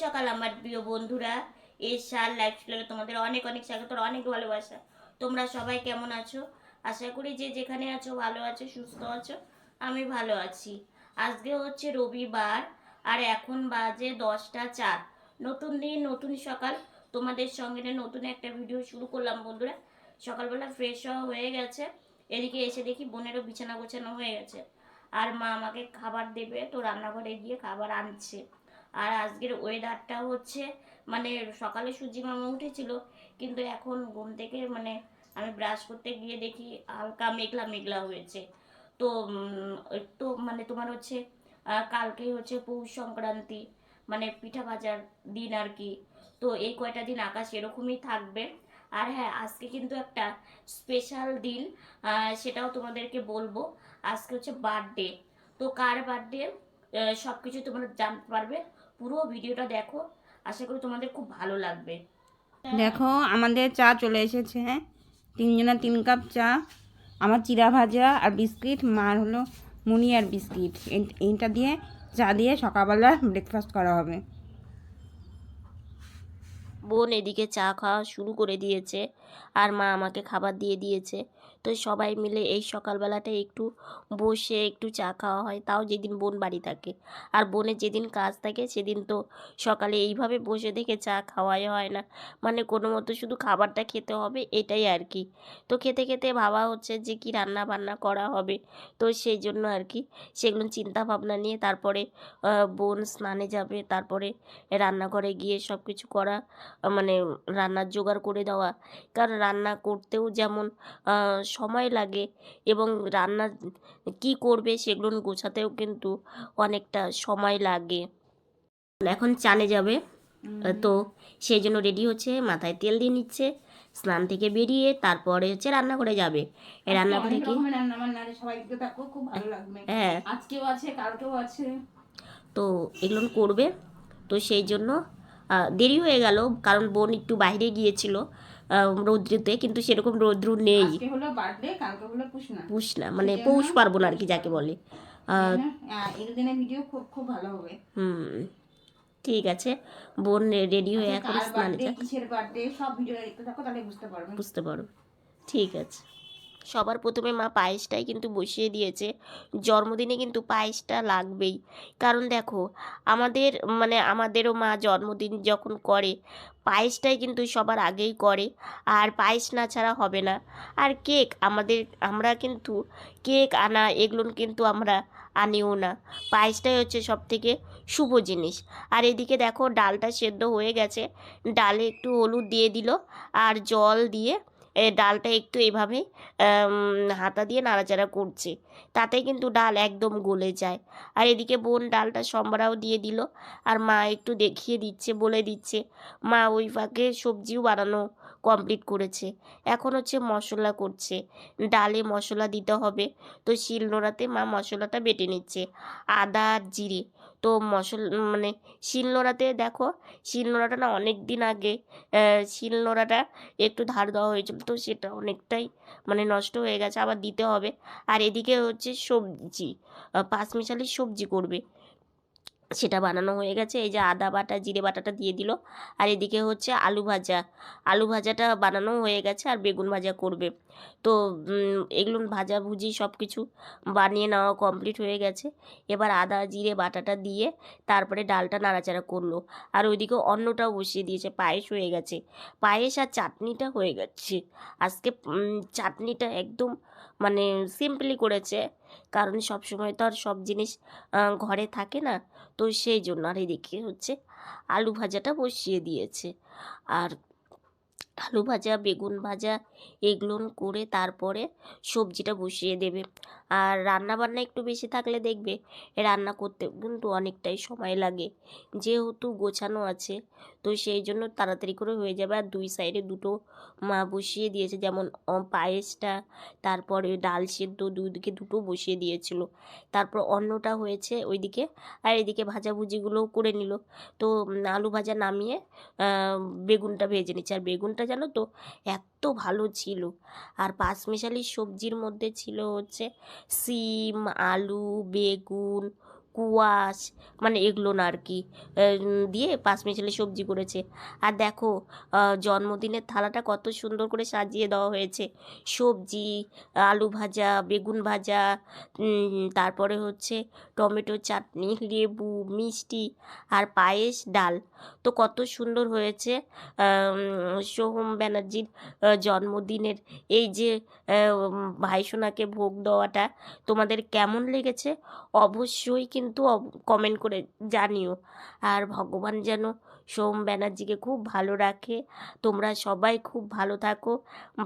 সকাল আমার প্রিয় বন্ধুরা। এই সাল লাইফস্টাইলে তোমাদের অনেক অনেক স্বাগত অনেক ভালোবাসা। তোমরা সবাই কেমন আছো? আশা করি যে যেখানে আছো ভালো আছো, সুস্থ আছো, আমি ভালো আছি। আজকে হচ্ছে রবিবার আর এখন বাজে দশটা চার। নতুন দিন, নতুন সকাল। তোমাদের সঙ্গে নতুন একটা ভিডিও শুরু করলাম বন্ধুরা। সকালবেলা ফ্রেশ হয়ে গেছে। এদিকে এসে দেখি বোনেরও বিছানা গোছানো হয়ে গেছে। আর মা আমাকে খাবার দেবে, তো রান্নাঘরে গিয়ে খাবার আনছে। আর আজকের ওয়েদারটা হচ্ছে মানে সকালে সূর্যি মামা উঠেছিল কিন্তু এখন ঘুম থেকে মানে আমি ব্রাশ করতে গিয়ে দেখি হালকা মেঘলা মেঘলা হয়েছে। তো তো মানে তোমার হচ্ছে আহ, কালকেই হচ্ছে পৌষ সংক্রান্তি মানে পিঠা ভাজার দিন আর কি। তো এই কয়টা দিন আকাশ এরকমই থাকবে। আর হ্যাঁ আজকে কিন্তু একটা স্পেশাল দিন সেটাও তোমাদেরকে বলব। আজকে হচ্ছে বার্থডে তো কার বার্থডে সব কিছু তোমরা জানতে পারবে। পুরো ভিডিওটা দেখো। আশা করি তোমাদের খুব ভালো লাগবে। দেখো আমাদের চা চলে এসেছে হ্যাঁ? তিনজনের তিন কাপ চা। আমার চিরা ভাজা আর বিস্কিট মার হলো মুনি আর বিস্কিট। এই- এইটা দিয়ে চা দিয়ে সকালবেলা ব্রেকফাস্ট করা হবে। বোন এদিকে চা খাওয়া শুরু করে দিয়েছে আর মা আমাকে খাবার দিয়ে দিয়েছে। তো সবাই মিলে এই সকালবেলাটা একটু বসে একটু চা খাওয়া হয়। তাও যেদিন বোন বাড়ি থাকে। আর বোনের যেদিন কাজ থাকে, সেদিন তো সকালে এইভাবে বসে দেখে চা খাওয়াই হয় না। মানে কোনো মতো শুধু খাবারটা খেতে হবে, এটাই আর কি। তো খেতে খেতে ভাবা হচ্ছে যে কি রান্না বান্না করা হবে। তো সেই জন্য আর কি। সেগুলো চিন্তা ভাবনা নিয়ে তারপরে বোন স্নানে যাবে। তারপরে রান্নাঘরে গিয়ে সব কিছু করা মানে রান্নার জোগাড় করে দেওয়া। কারণ রান্না করতেও যেমন সময় লাগে এবং রান্না কি করবে সেগুলো গোছাতেও কিন্তু অনেকটা সময় লাগে। এখন চানে যাবে। তো সেই জন্য রেডি হচ্ছে মাথায় তেল দিয়ে নিচ্ছে স্নান থেকে বেরিয়ে তারপরে হচ্ছে রান্নাঘরে যাবে। রান্নাঘরে কি? হ্যাঁ। আজকেও আছে কালকেও আছে। তো এগুলো করবে। তো সেই জন্য দেরি হয়ে গেল কারণ বোন একটু বাইরে গিয়েছিল। রৌদ্রতে কিন্তু সেরকম রৌদ্র নেই। আজকে হলো বার্থডে কালকে হলো পুষনা পুষ না মানে পৌষ পারব পার্বণ আর কি যাকে বলে। আহ, এর দিনে ভিডিও খুব খুব ভালো হবে। হুম ঠিক আছে। বোন রেডি হয়ে এখন কার স্নানে যাক। বুঝতে পারো ঠিক আছে। সবার প্রথমে মা পায়েসটাই কিন্তু বসিয়ে দিয়েছে। জন্মদিনে কিন্তু পায়েসটা লাগবেই। কারণ দেখো, আমাদের মানে আমাদেরও মা জন্মদিন যখন করে, পায়েসটাই কিন্তু সবার আগেই করে। আর পায়েস না ছাড়া হবে না। আর কেক আমাদের, আমরা কিন্তু কেক আনা, এগুলো কিন্তু আমরা আনিও না। পায়েসটাই হচ্ছে সব থেকে শুভ জিনিস। আর এদিকে দেখো, ডালটা সেদ্ধ হয়ে গেছে। ডালে একটু হলুদ দিয়ে দিল। আর জল দিয়ে ডালটা একটু এইভাবে আম, হাতা দিয়ে নাড়াচাড়া করছে। তাতে কিন্তু ডাল একদম গলে যায়। আর এদিকে বোন ডালটা সম্বরাও দিয়ে দিল। আর মা একটু দেখিয়ে দিচ্ছে বলে দিচ্ছে মা ওই ফাঁকে সবজিও বানানো কমপ্লিট করেছে। এখন হচ্ছে মশলা করছে। ডালে মশলা দিতে হবে। তো শিলনোড়াতে মা মশলাটা বেটে নিচ্ছে। আদা জিরে। তো মশল মানে শিলনোড়াতে দেখো শিলনোড়াটা না অনেক দিন আগে শিল শিলনোড়াটা একটু ধার দেওয়া হয়েছিল, তো সেটা অনেকটাই মানে নষ্ট হয়ে গেছে, আবার দিতে হবে। আর এদিকে হচ্ছে সবজি পাঁচমিশালি সবজি করবে। সেটা বানানো হয়ে গেছে। এই যে আদা বাটা, জিরে বাটাটা দিয়ে দিল। আর এদিকে হচ্ছে আলু ভাজা। আলু ভাজাটা বানানো হয়ে গেছে আর বেগুন ভাজা করবে। তো এগুলো ভাজা ভুজি সব কিছু বানিয়ে নেওয়া কমপ্লিট হয়ে গেছে। এবার আদা, জিরে, বাটাটা দিয়ে তারপরে ডালটা নাড়াচাড়া করল। আর ওইদিকে অন্নটাও বসিয়ে দিয়েছে। পায়েস হয়ে গেছে। পায়েস আর চাটনিটা হয়ে গেছে। আজকে চাটনিটা একদম মানে সিম্পলি করেছে। কারণ সব সময় তো আর সব জিনিস ঘরে থাকে না। তো সেই জন্য আর এদিকে হচ্ছে আলু ভাজাটা বসিয়ে দিয়েছে। আর আলু ভাজা, বেগুন ভাজা, এগুলো করে তারপরে সবজিটা বসিয়ে দেবে। আর রান্না বান্না একটু বেশি থাকলে দেখবে রান্না করতে কিন্তু অনেকটাই সময় লাগে। যেহেতু গোছানো আছে, তো সেই জন্য তাড়াতাড়ি করে হয়ে যাবে। আর দুই সাইডে দুটো মা বসিয়ে দিয়েছে, যেমন পায়েসটা, তারপরে ডাল সেদ্ধ, দুদিকে দুটো বসিয়ে দিয়েছিল। তারপর অন্নটা হয়েছে ওইদিকে, আর এদিকে ভাজাভুজিগুলোও করে নিল। তো আলু ভাজা নামিয়ে বেগুনটা ভেজে নিচ্ছে। আর বেগুনটা জানো তো, এত ভালো ছিল। আর পাঁচমিশালি সবজির মধ্যে ছিল হচ্ছে সিম আলু বেগুন কুয়াশ মানে এগুলো না আর কি দিয়ে পাঁচ মিশালি সবজি করেছে। আর দেখো জন্মদিনের থালাটা কত সুন্দর করে সাজিয়ে দেওয়া হয়েছে। সবজি, আলু ভাজা, বেগুন ভাজা তারপরে হচ্ছে টমেটো চাটনি, লেবু, মিষ্টি আর পায়েস, ডাল। তো কত সুন্দর হয়েছে সোহম ব্যানার্জির জন্মদিনের এই যে ভাইসোনাকে ভোগ দেওয়াটা। তোমাদের কেমন লেগেছে? অবশ্যই কিন্তু কমেন্ট করে জানিও। আর ভগবান যেন সোম ব্যানার্জিকে খুব ভালো রাখে। তোমরা সবাই খুব ভালো থাকো।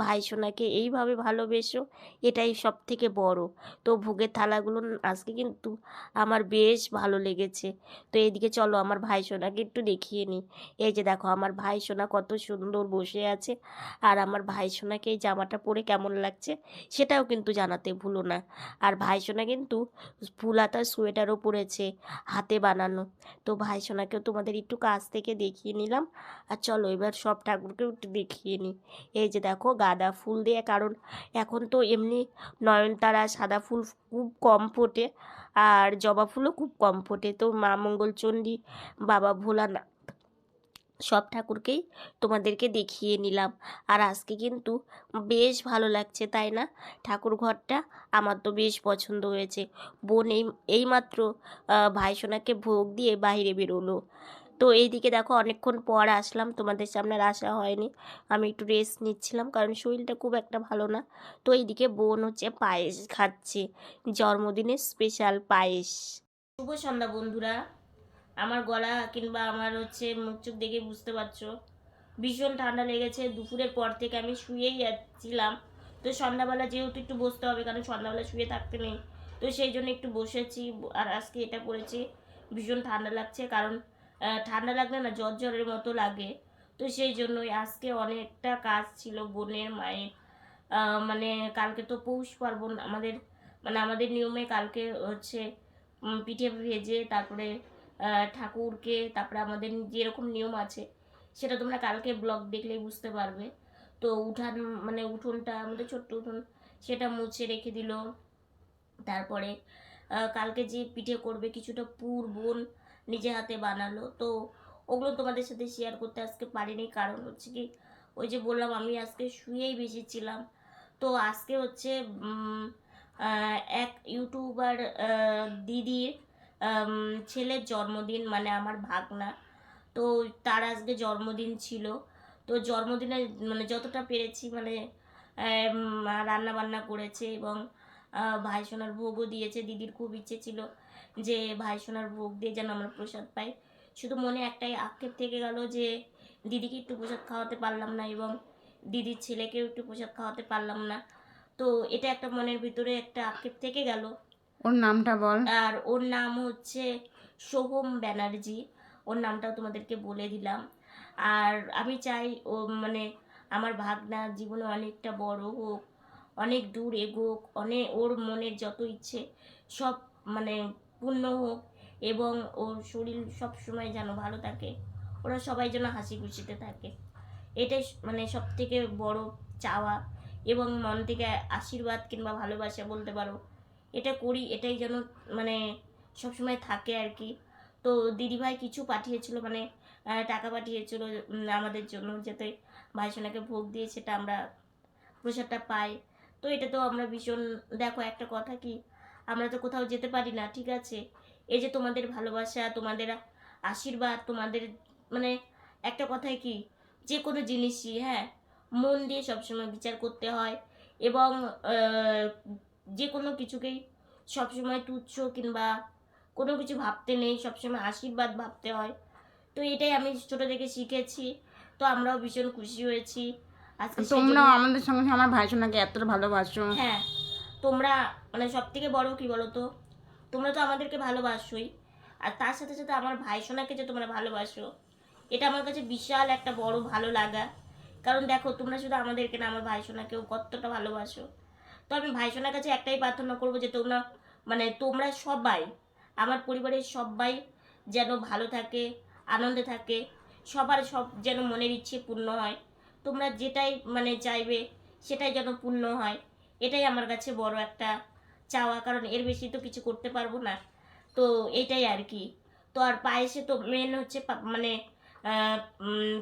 ভাইসোনাকে এইভাবে ভালোবেসো, এটাই সব থেকে বড়। তো ভোগের থালাগুলো আজকে কিন্তু আমার বেশ ভালো লেগেছে। তো এইদিকে চলো আমার ভাইসোনাকে একটু দেখিয়ে নিই। এই যে দেখো, আমার ভাইসোনা কত সুন্দর বসে আছে। আর আমার ভাইসোনাকে এই জামাটা পরে কেমন লাগছে সেটাও কিন্তু জানাতে ভুলো না। আর ভাইসোনা কিন্তু ফুলাতা সোয়েটারও পরেছে হাতে বানানো। তো ভাইসোনাকেও তোমাদের একটু কাছ থেকে দেখিয়ে নিলাম। আর চলো এবার সব ঠাকুরকেও একটু দেখিয়ে নিই। এই যে দেখো গাঁদা ফুল দিয়ে, কারণ এখন তো এমনি নয়নতারা সাদা ফুল খুব কম ফোটে আর জবা ফুলও খুব কম ফোটে। তো মা মঙ্গলচণ্ডী, বাবা ভোলানাথ সব ঠাকুরকেই তোমাদেরকে দেখিয়ে নিলাম। আর আজকে কিন্তু বেশ ভালো লাগছে, তাই না? ঠাকুর ঘরটা আমার তো বেশ পছন্দ হয়েছে। বোন এই, এইমাত্র ভাইসোনাকে ভোগ দিয়ে বাইরে বেরোলো। তো এইদিকে দেখো অনেকক্ষণ পর আসলাম, তোমাদের সামনে আসা হয়নি। আমি একটু রেস্ট নিচ্ছিলাম কারণ শরীরটা খুব একটা ভালো না। তো এইদিকে বোন হচ্ছে পায়েস খাচ্ছে, জন্মদিনের স্পেশাল পায়েস। শুভ সন্ধ্যা বন্ধুরা। আমার গলা কিংবা আমার হচ্ছে মুখ চোখ দেখে বুঝতে পারছ। ভীষণ ঠান্ডা লেগেছে। দুপুরের পর থেকে আমি শুয়েই যাচ্ছিলাম তো সন্ধ্যাবেলা যেহেতু একটু বসতে হবে, কারণ সন্ধ্যাবেলা শুয়ে থাকতে নেই। তো সেই জন্য একটু বসেছি, আর আজকে এটা করেছি। ভীষণ ঠান্ডা লাগছে, কারণ ঠান্ডা লাগলে না জ্বর জ্বরের মতো লাগে। তো সেই জন্যই আজকে অনেকটা কাজ ছিল বোনের, মায়ের। মানে কালকে তো পৌষ পার্বণ, আমাদের মানে আমাদের নিয়মে কালকে হচ্ছে পিঠে ভেজে তারপরে ঠাকুরকে, তারপরে আমাদের যেরকম নিয়ম আছে, সেটা তোমরা কালকে ব্লগ দেখলেই বুঝতে পারবে। তো উঠান মানে উঠোনটা, আমাদের ছোট্ট উঠোন, সেটা মুছে রেখে দিল। তারপরে কালকে যে পিঠে করবে কিছুটা পুর, বোন নিজে হাতে বানালো। তো ওগুলো তোমাদের সাথে শেয়ার করতে আজকে পারিনি। কারণ হচ্ছে কি, ওই যে বললাম, আমি আজকে শুয়েই বেশি ছিলাম। তো আজকে হচ্ছে এক ইউটিউবার দিদির ছেলের জন্মদিন মানে আমার ভাগনা। তো তার আজকে জন্মদিন ছিল। তো জন্মদিনে মানে যতটা পেরেছি মানে রান্না বান্না করেছে এবং ভাইসোনার ভোগও দিয়েছে। দিদির খুব ইচ্ছে ছিল। যে ভাইসোনার ভোগ দিয়ে যেন আমরা প্রসাদ পাই। শুধু মনে একটাই আক্ষেপ থেকে গেল যে দিদিকে একটু প্রসাদ খাওয়াতে পারলাম না এবং দিদির ছেলেকেও একটু প্রসাদ খাওয়াতে পারলাম না। তো এটা একটা মনের ভিতরে একটা আক্ষেপ থেকে গেল। ওর নামটা বল। আর ওর নাম হচ্ছে সোহম ব্যানার্জি। ওর নামটাও তোমাদেরকে বলে দিলাম। আর আমি চাই ও মানে আমার ভাগনা জীবনে অনেকটা বড় হোক অনেক দূর এগোক অনেক ওর মনের যত ইচ্ছে সব মানে পূর্ণ হোক এবং ওর শরীর সব সময় যেন ভালো থাকে, ওরা সবাই যেন হাসি খুশিতে থাকে। এটাই মানে সব থেকে বড় চাওয়া এবং মন থেকে আশীর্বাদ কিংবা ভালোবাসা বলতে পারো। এটা করি, এটাই যেন মানে সবসময় থাকে আর কি। তো দিদিভাই কিছু পাঠিয়েছিল মানে টাকা পাঠিয়েছিল আমাদের জন্য যাতে ভাইসোনাকে ভোগ দিয়ে সেটা আমরা প্রসাদটা পাই। তো এটা তো আমরা ভীষণ, দেখো একটা কথা কি আমরা তো কোথাও যেতে পারি না ঠিক আছে? এই যে তোমাদের ভালোবাসা তোমাদের আশীর্বাদ তোমাদের মানে একটা কথায় কি? যে কোনো জিনিসই হ্যাঁ? মন দিয়ে সবসময় বিচার করতে হয় এবং যে কোনো কিছুকেই সবসময় তুচ্ছ কিংবা কোনো কিছু ভাবতে নেই সবসময় আশীর্বাদ ভাবতে হয়। তো এটাই আমি ছোটো থেকে শিখেছি তো আমরাও ভীষণ খুশি হয়েছি। জন্য- আমাদের সঙ্গে আমার ভাইসোনাকে এতটা ভালোবাসো। হ্যাঁ তোমরা মানে সব থেকে বড় কি বলো তো তোমরা তো আমাদেরকে ভালোবাসোই। আর তার সাথে সাথে আমার ভাই সোনাকে যে তোমরা ভালোবাসো, এটা আমার কাছে বিশাল একটা বড় ভালো লাগা। কারণ দেখো, তোমরা শুধু আমাদেরকে না, আমার ভাই সোনাকেও কতটা ভালোবাসো। তো আমি ভাই সোনার কাছে একটাই প্রার্থনা করব যে তোমরা মানে তোমরা সবাই, আমার পরিবারের সবাই যেন ভালো থাকে, আনন্দে থাকে, সবার সব যেন মনের ইচ্ছে পূর্ণ হয়। তোমরা যেটাই মানে চাইবে, সেটাই যেন পূর্ণ হয়। এটাই আমার কাছে বড় একটা চাওয়া কারণ এর বেশি তো কিছু করতে পারব না। তো এটাই আর কি। তো আর পায়েসে তো মেন হচ্ছে মানে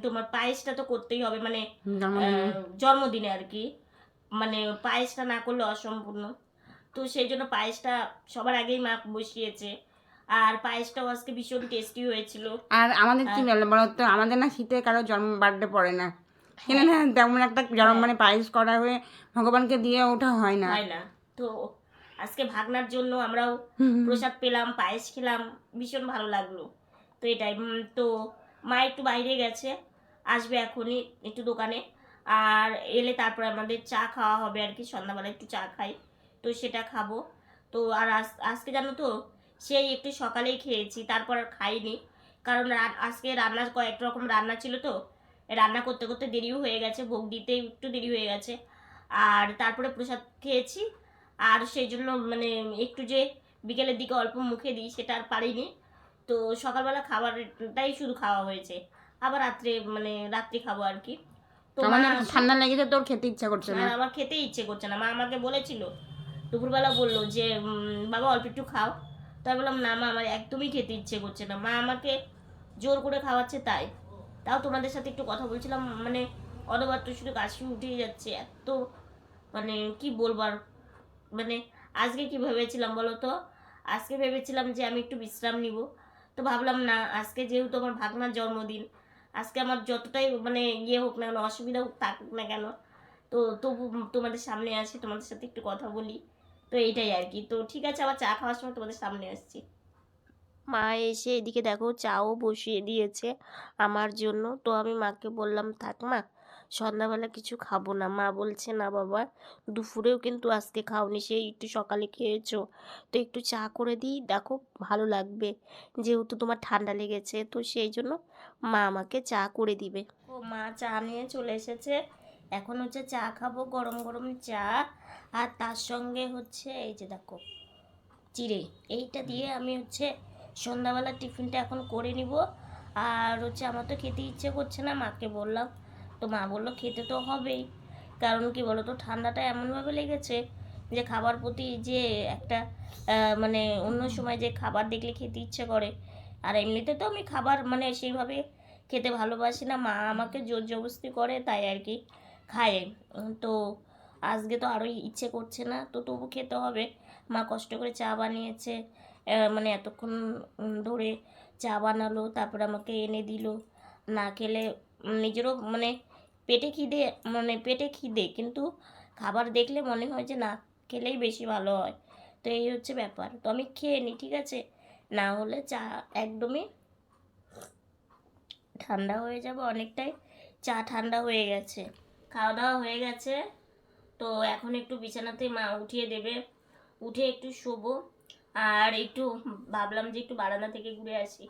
তোমার পায়েসটা তো করতেই হবে মানে জন্মদিনে। আর কি। মানে পায়েসটা না করলে অসম্পূর্ণ। তো সেই জন্য পায়েসটা সবার আগেই মা বসিয়েছে। আর পায়েসটাও আজকে ভীষণ টেস্টি হয়েছিল। আর আমাদের কি বলে বলো তো আমাদের না শীতে কারও জন্ম বার্থডে পড়ে না। কিন্তু না তেমন একটা জন্ম মানে পায়েস করা হয়ে ভগবানকে দিয়ে ওঠা হয় না। হয় না। তো আজকে ভাগনার জন্য আমরাও। প্রসাদ পেলাম পায়েস খেলাম ভীষণ ভালো লাগল। তো এটাই তো মা একটু বাইরে গেছে আসবে এখনই একটু দোকানে। আর এলে তারপরে আমাদের চা খাওয়া হবে আর কি সন্ধ্যাবেলা একটু চা খাই তো সেটা খাব। তো আর আজ- আজকে জানো তো সেই একটু সকালেই খেয়েছি তারপর আর খাইনি। কারণ আজকে রান্না কয়েক রকম রান্না ছিল তো রান্না করতে করতে দেরিও হয়ে গেছে ভোগ দিতে একটু দেরি হয়ে গেছে। আর তারপরে প্রসাদ খেয়েছি আর সেই জন্য মানে একটু যে বিকেলের দিকে অল্প মুখে দিই সেটা আর পারিনি। তো সকালবেলা খাবারটাই শুধু খাওয়া হয়েছে। আবার রাত্রে মানে রাত্রি খাব আর কি। তো ঠান্ডা লেগেছে তোর খেতে ইচ্ছা করছে না। আর আমার খেতে ইচ্ছে করছে না। মা আমাকে বলেছিল দুপুরবেলা বলল যে বাবা অল্প একটু খাও। তাই বললাম না মা আমার একদমই খেতে ইচ্ছে করছে না। মা আমাকে জোর করে খাওয়াচ্ছে তাই। তাও তোমাদের সাথে একটু কথা বলছিলাম মানে অনবদ্য শুধু কাশি উঠেই যাচ্ছে। এত মানে কি বলবার মানে আজকে কি ভেবেছিলাম বলো তো? আজকে ভেবেছিলাম যে আমি একটু বিশ্রাম নিব। তো ভাবলাম না, আজকে যেহেতু আমার ভাগনার জন্মদিন, আজকে আমার যতটাই মানে ইয়ে হোক না কেন, অসুবিধা হোক থাকুক না কেন, তো তবু তোমাদের সামনে আসি, তোমাদের সাথে একটু কথা বলি। তো এইটাই আর কি। তো ঠিক আছে, আবার চা খাওয়ার সময় তোমাদের সামনে আসছি। মা এসে এদিকে দেখো, চাও বসিয়ে দিয়েছে আমার জন্য। তো আমি মাকে বললাম, থাক মা সন্ধ্যাবেলা কিছু খাব না। মা বলছে, না বাবা, দুপুরেও কিন্তু আজকে খাওনি, সেই একটু সকালে খেয়েছো। তো একটু চা করে দিই, দেখো ভালো লাগবে। যেহেতু তোমার ঠান্ডা লেগেছে, তো সেই জন্য মা আমাকে চা করে দিবে। ও মা চা নিয়ে চলে এসেছে। এখন হচ্ছে চা খাব, গরম গরম চা। আর তার সঙ্গে হচ্ছে, এই যে দেখো, চিড়ে। এইটা দিয়ে আমি হচ্ছে সন্ধ্যাবেলা টিফিনটা এখন করে নিব। আর হচ্ছে আমার তো খেতে ইচ্ছে করছে না, মাকে বললাম তো মা বলল, খেতে তো হবেই। কারণ কি বলো তো ঠান্ডাটা এমনভাবে লেগেছে যে খাবার প্রতি যে একটা মানে অন্য সময় যে খাবার দেখলে খেতে ইচ্ছে করে, আর এমনিতে তো আমি খাবার মানে সেইভাবে খেতে ভালোবাসি না, মা আমাকে জোর জবরদস্তি করে তাই আর কি খায়। তো আজকে তো আরোই ইচ্ছে করছে না, তো তবু খেতে হবে। মা কষ্ট করে চা বানিয়েছে মানে এতক্ষণ ধরে চা বানালো, তারপর আমাকে এনে দিল। না খেলে নিজেরও মানে পেটে খিদে মানে পেটে খিদে, কিন্তু খাবার দেখলে মনে হয় যে না, খেলেই বেশি ভালো হয়। তো এই হচ্ছে ব্যাপার। তো আমি খেয়ে নিই, ঠিক আছে? না হলে চা একদমই ঠান্ডা হয়ে যাবে অনেকটাই। চা ঠান্ডা হয়ে গেছে। খাওয়া দাওয়া হয়ে গেছে। তো এখন একটু বিছানাতে মা উঠিয়ে দেবে। উঠে একটু শোবো। আর একটু ভাবলাম যে একটু বারান্দা থেকে ঘুরে আসি।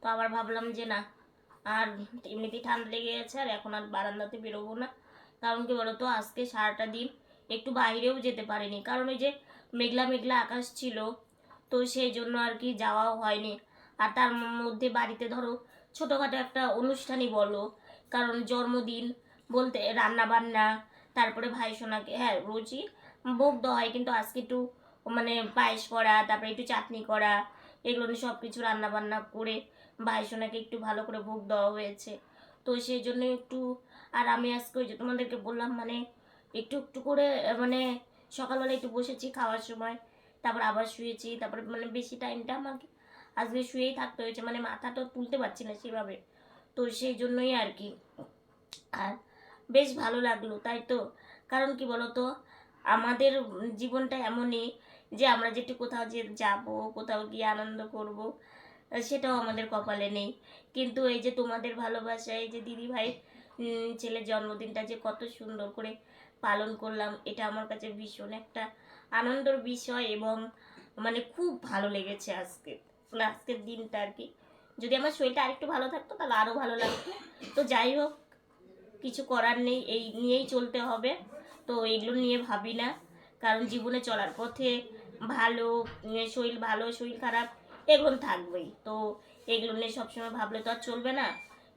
তো আবার ভাবলাম যে না আর এমনিতেই ঠান্ডা লেগে গেছে আর এখন আর বারান্দাতে বেরোবো না। কারণ কি বলতো, আজকে সারাটা দিন একটু বাইরেও যেতে পারিনি। কারণ ওই যে মেঘলা মেঘলা আকাশ ছিল, তো সেই জন্য আর কি যাওয়াও হয়নি। আর তার মধ্যে বাড়িতে ধরো ছোটোখাটো একটা অনুষ্ঠানই বলো। কারণ জন্মদিন বলতে রান্না বান্না তারপরে ভাই সোনাকে হ্যাঁ রোজই ভোগ দেওয়া হয়। কিন্তু আজকে একটু মানে পায়েস করা, তারপরে একটু চাটনি করা, এগুলো সব কিছু রান্না বান্না করে ভাই সোনাকে একটু ভালো করে ভোগ দেওয়া হয়েছে। তো সেই জন্য একটু, আর আমি আজকে ওই যে তোমাদেরকে বললাম মানে একটু একটু করে মানে সকালবেলা একটু বসেছি খাওয়ার সময়, তারপর আবার শুয়েছি, তারপর মানে বেশি টাইমটা আমাকে আজকে শুয়েই থাকতে হয়েছে মানে মাথাটা তুলতে পারছি না সেভাবে। তো সেই জন্যই আর কি। আর বেশ ভালো লাগল, তাই তো? কারণ কি বলতো, আমাদের জীবনটা এমনই যে আমরা যেটু কোথাও যে যাব, কোথাও গিয়ে আনন্দ করব সেটাও আমাদের কপালে নেই। কিন্তু এই যে তোমাদের ভালোবাসা, এই যে দিদি ভাই ছেলের জন্মদিনটা যে কত সুন্দর করে পালন করলাম, এটা আমার কাছে ভীষণ একটা আনন্দর বিষয় এবং মানে খুব ভালো লেগেছে আজকে মানে আজকের দিনটা আর কি। যদি আমার শরীরটা আরেকটু ভালো থাকতো, তাহলে আরও ভালো লাগতো। তো যাই হোক, কিছু করার নেই, এই নিয়েই চলতে হবে। তো এগুলো নিয়ে ভাবি না, কারণ জীবনে চলার পথে ভালো, শরীর ভালো, শরীর খারাপ এগুলো থাকবেই। তো এগুলো নিয়ে সবসময় ভাবলে তো আর চলবে না।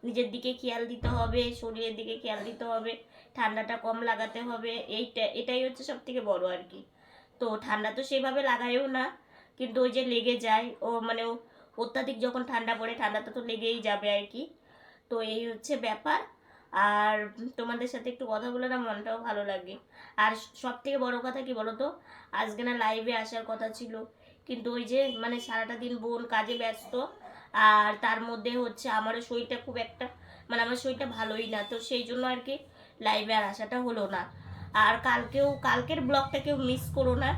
নিজের দিকে খেয়াল দিতে হবে, শরীরের দিকে খেয়াল দিতে হবে, ঠান্ডাটা কম লাগাতে হবে, এইটা, এটাই হচ্ছে সব থেকে বড় আর কি। তো ঠান্ডা তো সেইভাবে লাগায়ও না, কিন্তু ওই যে লেগে যায়, ও মানে অত্যাধিক যখন ঠান্ডা পড়ে ঠান্ডাটা তো লেগেই যাবে আর কি। তো এই হচ্ছে ব্যাপার। আর তোমাদের সাথে একটু কথা বলে না, মনটাও ভালো লাগে। আর সব থেকে বড় কথা কি বলো তো আজকে না লাইভে আসার কথা ছিল। কিন্তু ওই যে মানে সারাটা দিন বোন কাজে ব্যস্ত, আর তার মধ্যে হচ্ছে আমারও শরীরটা খুব একটা মানে আমার শরীরটা ভালোই না, তো সেই জন্য আর কি লাইভে আর আসাটা হলো না। আর কালকেও, কালকের ব্লগটা কেউ মিস করো না,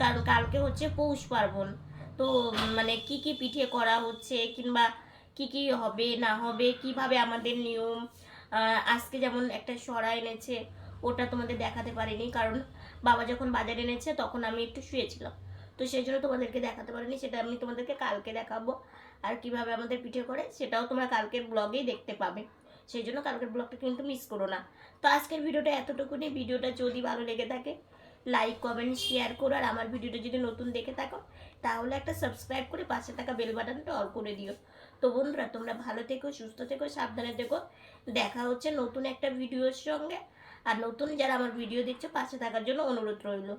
কারণ কালকে হচ্ছে পৌষ পার্বণ। তো মানে কি কি পিঠে করা হচ্ছে, কিংবা কি কি হবে, না হবে, কীভাবে আমাদের নিয়ম আজকে যেমন একটা সরা এনেছে, ওটা তোমাদের দেখাতে পারিনি, কারণ বাবা যখন বাজারে এনেছে, তখন আমি একটু শুয়েছিলাম। তো সেই জন্য তোমাদেরকে দেখাতে পারিনি, সেটা আমি তোমাদেরকে কালকে দেখাবো। আর কীভাবে আমাদের পিঠে করে, সেটাও তোমরা কালকের ব্লগেই দেখতে পাবে। সেই জন্য কালকের ব্লগটা কিন্তু মিস করো না। তো আজকের ভিডিওটা এতটুকুনি। ভিডিওটা যদি ভালো লেগে থাকে লাইক কমেন্ট শেয়ার করো। আর আমার ভিডিওটা যদি নতুন দেখে থাকো, তাহলে একটা সাবস্ক্রাইব করে পাশে থাকা বেল বাটনটা অল করে দিও। তো বন্ধুরা, তোমরা ভালো থেকো, সুস্থ থেকো, সাবধানে থেকো। দেখা হচ্ছে নতুন একটা ভিডিওর সঙ্গে। আর নতুন যারা আমার ভিডিও দেখছ, পাশে থাকার জন্য অনুরোধ রইল।